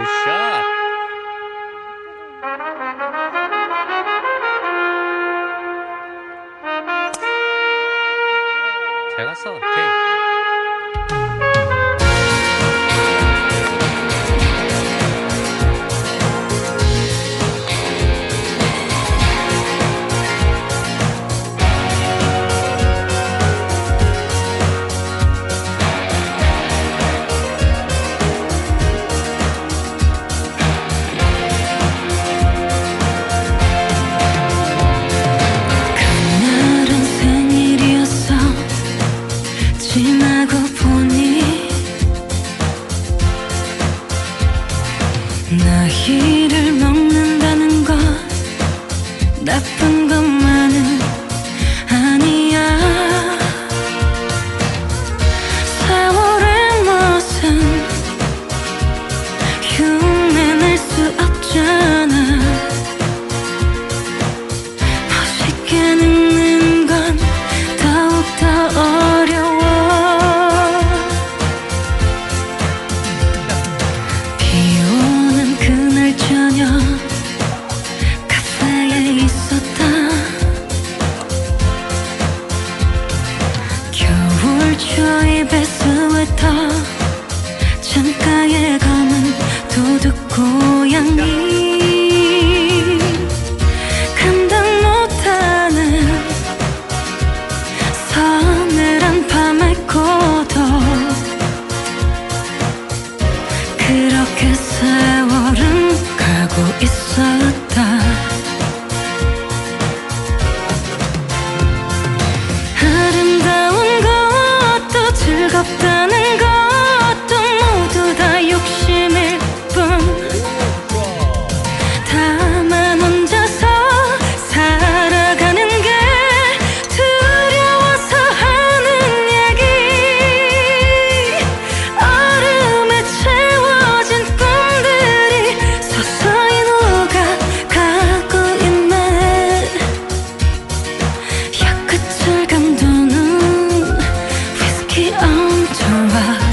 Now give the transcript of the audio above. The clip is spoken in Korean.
굿샷. 잘 갔어. 오케이. nothing 사는 것도 모두 다 욕심일 뿐. 다만 혼자서 살아가는 게 두려워서 하는 얘기. 얼음에 채워진 꿈들이 서서히 누가 가고 있네. 약끝을 감도는 whisky on 어. 봐